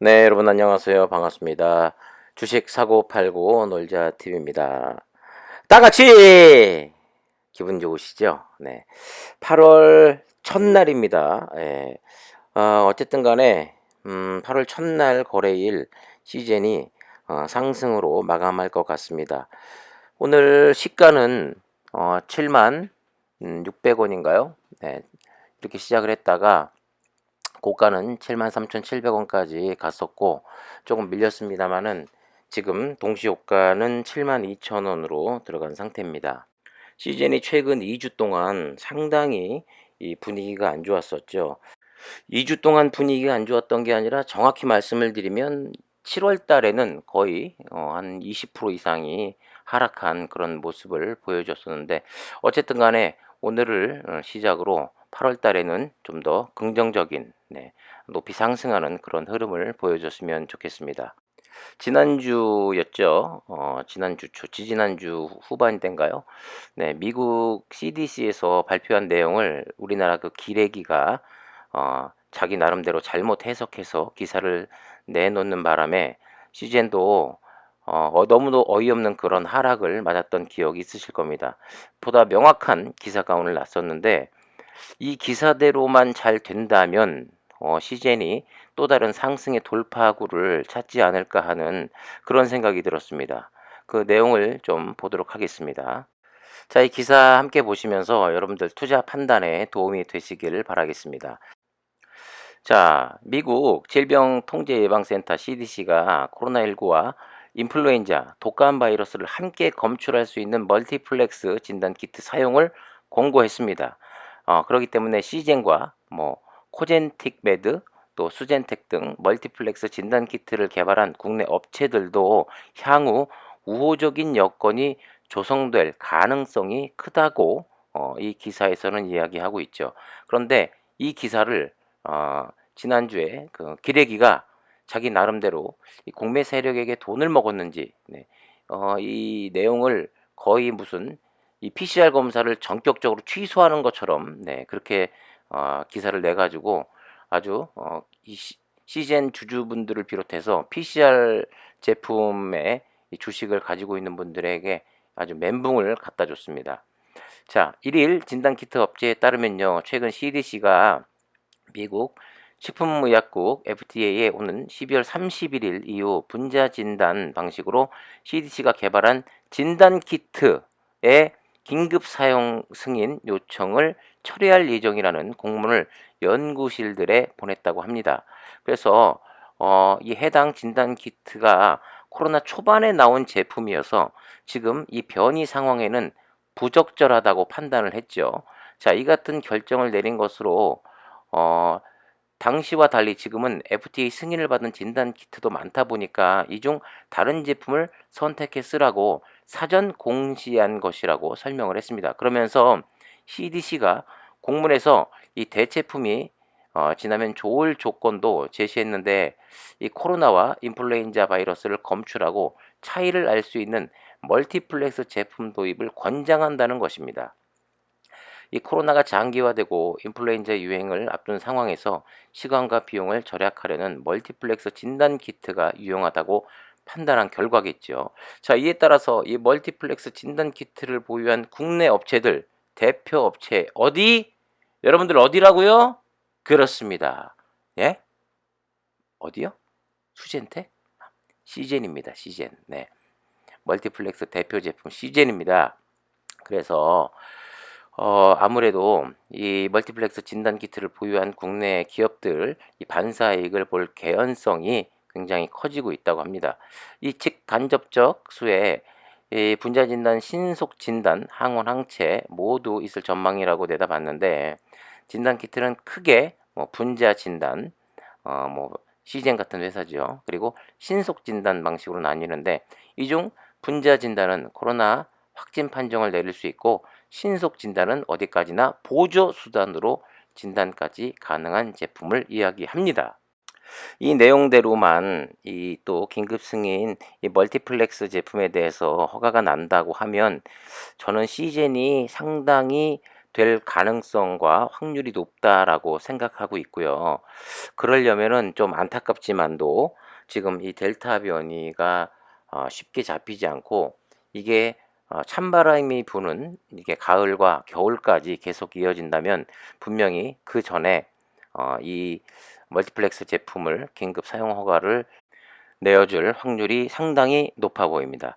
네, 여러분 안녕하세요. 반갑습니다. 주식 사고 팔고 놀자 TV입니다. 다 같이 기분 좋으시죠? 네. 8월 첫날입니다. 예. 어, 어쨌든 간에 음, 8월 첫날 거래일 시즌이 어, 상승으로 마감할 것 같습니다. 오늘 시가는 어, 7만 600원인가요? 네. 이렇게 시작을 했다가 고가는 73,700원까지 갔었고 조금 밀렸습니다만은 지금 동시호가는 72,000원으로 들어간 상태입니다. 시즌이 최근 2주 동안 상당히 이 분위기가 안 좋았었죠. 2주 동안 분위기가 안 좋았던 게 아니라 정확히 말씀을 드리면 7월 달에는 거의 어, 한 20% 이상이 하락한 그런 모습을 보여줬었는데 어쨌든 간에 오늘을 어, 시작으로 8월 달에는 좀 더 긍정적인 네, 높이 상승하는 그런 흐름을 보여줬으면 좋겠습니다. 지난주였죠. 어, 지난주 초, 지지난주 후반 때인가요? 네, 미국 CDC에서 발표한 내용을 우리나라 그 기레기가 어, 자기 나름대로 잘못 해석해서 기사를 내놓는 바람에 시젠도 어, 너무도 어이없는 그런 하락을 맞았던 기억이 있으실 겁니다. 보다 명확한 기사가 오늘 났었는데 이 기사대로만 잘 된다면 어, 시젠이 또 다른 상승의 돌파구를 찾지 않을까 하는 그런 생각이 들었습니다. 그 내용을 좀 보도록 하겠습니다. 자, 이 기사 함께 보시면서 여러분들 투자 판단에 도움이 되시기를 바라겠습니다. 자, 미국 질병통제예방센터 CDC가 코로나19와 인플루엔자, 독감 바이러스를 함께 검출할 수 있는 멀티플렉스 진단 키트 사용을 권고했습니다. 어, 그렇기 때문에 시젠과 뭐 코젠틱 매드 또 수젠텍 등 멀티플렉스 진단 키트를 개발한 국내 업체들도 향후 우호적인 여건이 조성될 가능성이 크다고 어, 이 기사에서는 이야기하고 있죠. 그런데 이 기사를 어, 지난주에 그 기레기가 자기 나름대로 이 공매 세력에게 돈을 먹었는지 네, 어, 이 내용을 거의 무슨 이 PCR 검사를 전격적으로 취소하는 것처럼 네, 그렇게 어, 기사를 내 가지고 아주 어, 이 시젠 주주분들을 비롯해서 PCR 제품의 주식을 가지고 있는 분들에게 아주 멘붕을 갖다 줬습니다. 자, 1일 진단 키트 업체에 따르면요. 최근 CDC가 미국 식품의약국 FDA에 오는 12월 31일 이후 분자 진단 방식으로 CDC가 개발한 진단 키트의 긴급 사용 승인 요청을 처리할 예정이라는 공문을 연구실들에 보냈다고 합니다. 그래서 어, 이 해당 진단 키트가 코로나 초반에 나온 제품이어서 지금 이 변이 상황에는 부적절하다고 판단을 했죠. 자, 이 같은 결정을 내린 것으로 어, 당시와 달리 지금은 FDA 승인을 받은 진단 키트도 많다 보니까 이 중 다른 제품을 선택해 쓰라고 사전 공시한 것이라고 설명을 했습니다. 그러면서 CDC가 공문에서 이 대체품이 어, 지나면 좋을 조건도 제시했는데 이 코로나와 인플루엔자 바이러스를 검출하고 차이를 알 수 있는 멀티플렉스 제품 도입을 권장한다는 것입니다. 이 코로나가 장기화되고 인플루엔자 유행을 앞둔 상황에서 시간과 비용을 절약하려는 멀티플렉스 진단 키트가 유용하다고 판단한 결과겠죠. 자, 이에 따라서 이 멀티플렉스 진단 키트를 보유한 국내 업체들 대표 업체 어디? 여러분들 어디라고요? 그렇습니다. 예? 어디요? 수젠텍? 시젠입니다. 시젠. 네. 멀티플렉스 대표 제품 시젠입니다. 그래서 어, 아무래도 이 멀티플렉스 진단 키트를 보유한 국내 기업들 이 반사 이익을 볼 개연성이 굉장히 커지고 있다고 합니다. 이 즉 간접적 수에 이 분자 진단, 신속 진단, 항원 항체 모두 있을 전망이라고 내다봤는데 진단 키트는 크게 뭐 분자 진단, 어, 뭐 시젠 같은 회사죠. 그리고 신속 진단 방식으로 나뉘는데 이 중 분자 진단은 코로나 확진 판정을 내릴 수 있고 신속 진단은 어디까지나 보조 수단으로 진단까지 가능한 제품을 이야기합니다. 이 내용대로만 이 또 긴급 승인 이 멀티플렉스 제품에 대해서 허가가 난다고 하면 저는 시젠이 상당히 될 가능성과 확률이 높다라고 생각하고 있고요. 그러려면은 좀 안타깝지만도 지금 이 델타 변이가 어, 쉽게 잡히지 않고 이게 어, 찬바람이 부는 이게 가을과 겨울까지 계속 이어진다면 분명히 그 전에 어, 이 멀티플렉스 제품을 긴급 사용 허가를 내어줄 확률이 상당히 높아 보입니다.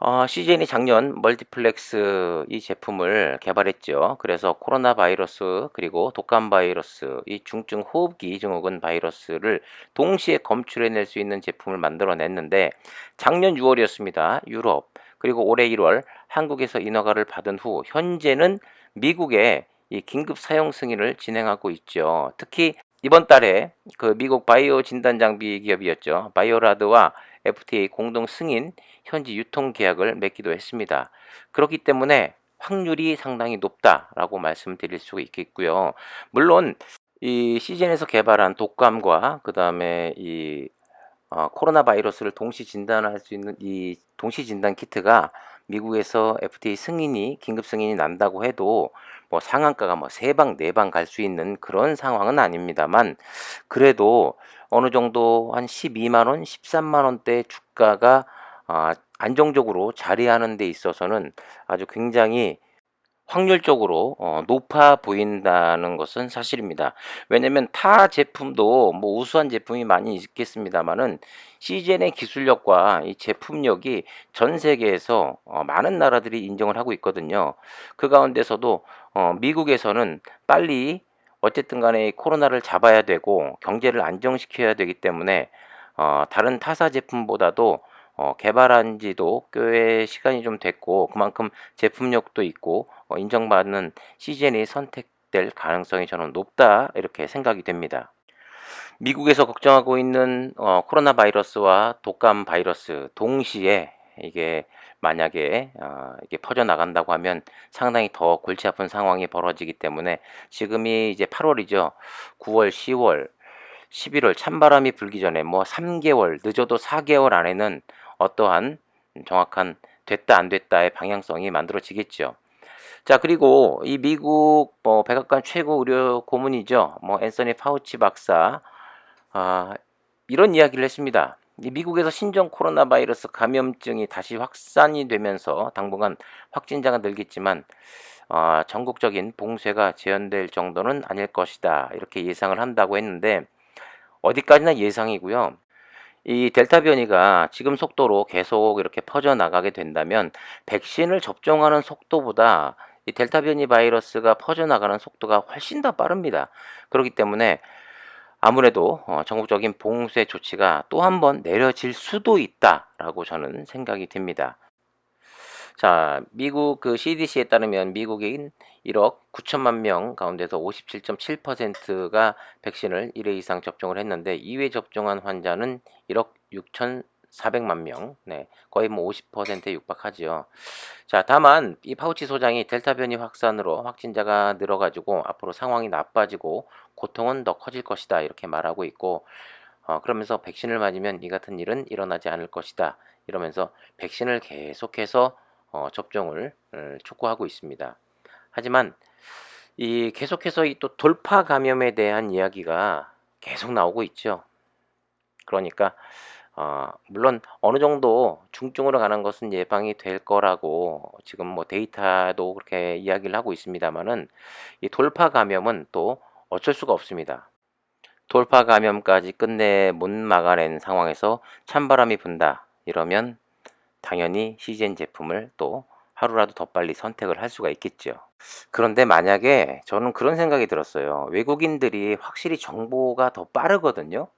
어, CJN이 작년 멀티플렉스 이 제품을 개발했죠. 그래서 코로나 바이러스 그리고 독감 바이러스 이 중증 호흡기 증후군 바이러스를 동시에 검출해낼 수 있는 제품을 만들어냈는데 작년 6월이었습니다. 유럽 그리고 올해 1월 한국에서 인허가를 받은 후 현재는 미국에 이 긴급 사용 승인을 진행하고 있죠. 특히 이번 달에 그 미국 바이오 진단 장비 기업이었죠. 바이오라드와 FTA 공동 승인 현지 유통 계약을 맺기도 했습니다. 그렇기 때문에 확률이 상당히 높다라고 말씀드릴 수 있겠고요. 물론 이 시즌에서 개발한 독감과 그 다음에 이 어, 코로나 바이러스를 동시 진단할 수 있는 이 동시 진단 키트가 미국에서 FDA 승인이 긴급 승인이 난다고 해도 뭐 상한가가 뭐 세 방 네 방 갈 수 있는 그런 상황은 아닙니다만 그래도 어느 정도 한 12만 원, 13만 원대 주가가 아, 안정적으로 자리하는 데 있어서는 아주 굉장히 확률적으로 어, 높아 보인다는 것은 사실입니다. 왜냐면 타 제품도 뭐 우수한 제품이 많이 있겠습니다만은 시젠의 기술력과 이 제품력이 전 세계에서 어, 많은 나라들이 인정을 하고 있거든요. 그 가운데서도 어, 미국에서는 빨리 어쨌든 간에 코로나를 잡아야 되고 경제를 안정시켜야 되기 때문에 어, 다른 타사 제품보다도 어, 개발한 지도 꽤 시간이 좀 됐고 그만큼 제품력도 있고 어, 인정받는 시즌이 선택될 가능성이 저는 높다 이렇게 생각이 됩니다. 미국에서 걱정하고 있는 어, 코로나 바이러스와 독감 바이러스 동시에 이게 만약에 어, 이게 퍼져 나간다고 하면 상당히 더 골치 아픈 상황이 벌어지기 때문에 지금이 이제 8월이죠. 9월, 10월, 11월 찬바람이 불기 전에 뭐 3개월 늦어도 4개월 안에는 어떠한 정확한 됐다 안 됐다의 방향성이 만들어지겠죠. 자 그리고 이 미국 뭐 백악관 최고 의료 고문이죠. 뭐 앤서니 파우치 박사 아, 이런 이야기를 했습니다. 미국에서 신종 코로나 바이러스 감염증이 다시 확산이 되면서 당분간 확진자가 늘겠지만 어, 전국적인 봉쇄가 재현될 정도는 아닐 것이다 이렇게 예상을 한다고 했는데 어디까지나 예상이고요. 이 델타 변이가 지금 속도로 계속 이렇게 퍼져 나가게 된다면 백신을 접종하는 속도보다 이 델타 변이 바이러스가 퍼져 나가는 속도가 훨씬 더 빠릅니다. 그렇기 때문에 아무래도 어, 전국적인 봉쇄 조치가 또 한 번 내려질 수도 있다라고 저는 생각이 됩니다. 자, 미국 그 CDC에 따르면 미국인 1억 9천만 명 가운데서 57.7%가 백신을 1회 이상 접종을 했는데 2회 접종한 환자는 1억 6천 4백만 명, 네, 거의 뭐 50%에 육박하지요. 자, 다만 이 파우치 소장이 델타 변이 확산으로 확진자가 늘어가지고 앞으로 상황이 나빠지고 고통은 더 커질 것이다 이렇게 말하고 있고, 어, 그러면서 백신을 맞으면 이 같은 일은 일어나지 않을 것이다 이러면서 백신을 계속해서 어, 접종을 어, 촉구하고 있습니다. 하지만 이 계속해서 이 또 돌파 감염에 대한 이야기가 계속 나오고 있죠. 그러니까 어, 물론 어느 정도 중증으로 가는 것은 예방이 될 거라고 지금 뭐 데이터도 그렇게 이야기를 하고 있습니다만은 이 돌파 감염은 또 어쩔 수가 없습니다. 돌파 감염까지 끝내 못 막아낸 상황에서 찬바람이 분다 이러면 당연히 시젠 제품을 또 하루라도 더 빨리 선택을 할 수가 있겠죠. 그런데 만약에 저는 그런 생각이 들었어요. 외국인들이 확실히 정보가 더 빠르거든요.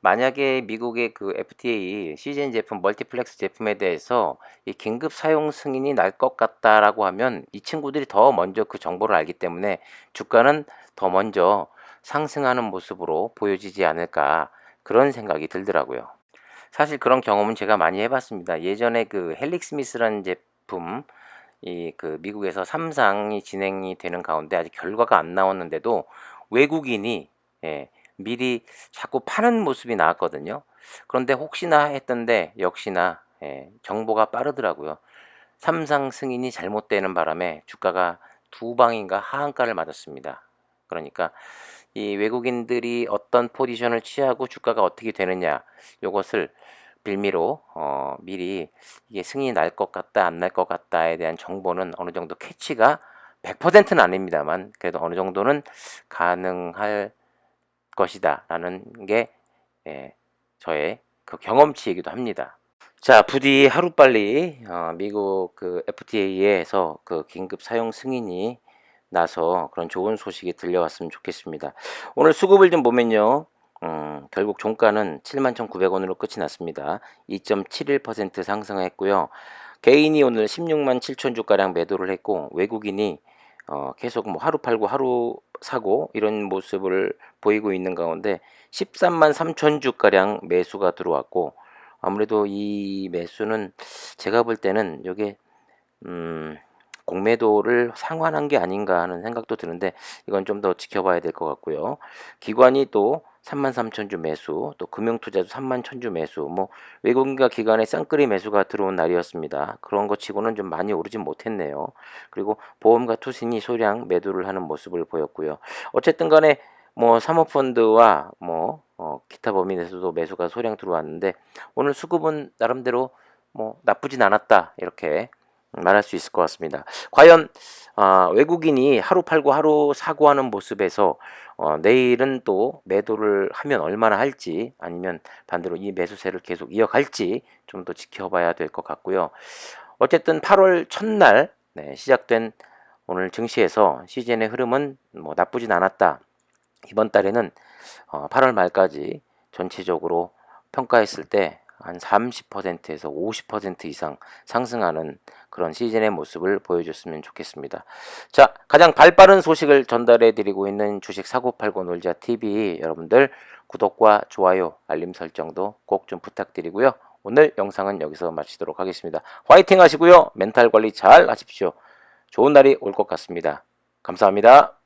만약에 미국의 그 FTA 시즌 제품 멀티플렉스 제품에 대해서 이 긴급 사용 승인이 날 것 같다라고 하면 이 친구들이 더 먼저 그 정보를 알기 때문에 주가는 더 먼저 상승하는 모습으로 보여지지 않을까 그런 생각이 들더라고요. 사실 그런 경험은 제가 많이 해봤습니다. 예전에 그 헬릭 스미스라는 제품 이 그 미국에서 3상이 진행이 되는 가운데 아직 결과가 안 나왔는데도 외국인이 예, 미리 자꾸 파는 모습이 나왔거든요. 그런데 혹시나 했던데 역시나 예, 정보가 빠르더라고요. 삼상 승인이 잘못되는 바람에 주가가 두 방인가 하한가를 맞았습니다. 그러니까 이 외국인들이 어떤 포지션을 취하고 주가가 어떻게 되느냐 요것을 빌미로 어, 미리 이게 승인이 날 것 같다 안 날 것 같다에 대한 정보는 어느 정도 캐치가 100%는 아닙니다만 그래도 어느 정도는 가능할 것이다 라는 게 예, 저의 그 경험치이기도 합니다. 자, 부디 하루빨리 어, 미국 그 FTA에서 그 긴급 사용 승인이 나서 그런 좋은 소식이 들려왔으면 좋겠습니다. 오늘 수급을 좀 보면요. 음, 결국 종가는 71,900원으로 끝이 났습니다. 2.71% 상승했고요. 개인이 오늘 16만 7천 주가량 매도를 했고 외국인이 어, 계속 뭐 하루 팔고 하루 사고 이런 모습을 보이고 있는 가운데 13만 3천 주가량 매수가 들어왔고 아무래도 이 매수는 제가 볼 때는 이게 음, 공매도를 상환한 게 아닌가 하는 생각도 드는데 이건 좀 더 지켜봐야 될 것 같고요. 기관이 또 3만 3천 주 매수, 또 금융투자도 3만 천주 매수, 뭐 외국인과 기관의 쌍끌이 매수가 들어온 날이었습니다. 그런 것 치고는 좀 많이 오르진 못했네요. 그리고 보험과 투신이 소량 매도를 하는 모습을 보였고요. 어쨌든 간에 뭐 사모펀드와 뭐 어, 기타 범위에서도 매수가 소량 들어왔는데 오늘 수급은 나름대로 뭐 나쁘진 않았다 이렇게 말할 수 있을 것 같습니다. 과연 아, 외국인이 하루 팔고 하루 사고 하는 모습에서 어, 내일은 또 매도를 하면 얼마나 할지 아니면 반대로 이 매수세를 계속 이어갈지 좀 더 지켜봐야 될 것 같고요. 어쨌든 8월 첫날 네, 시작된 오늘 증시에서 시즌의 흐름은 뭐 나쁘진 않았다. 이번 달에는 어, 8월 말까지 전체적으로 평가했을 때 한 30%에서 50% 이상 상승하는 그런 시즌의 모습을 보여줬으면 좋겠습니다. 자, 가장 발 빠른 소식을 전달해 드리고 있는 주식 사고팔고 놀자 TV 여러분들 구독과 좋아요, 알림 설정도 꼭 좀 부탁드리고요. 오늘 영상은 여기서 마치도록 하겠습니다. 화이팅 하시고요. 멘탈 관리 잘 하십시오. 좋은 날이 올 것 같습니다. 감사합니다.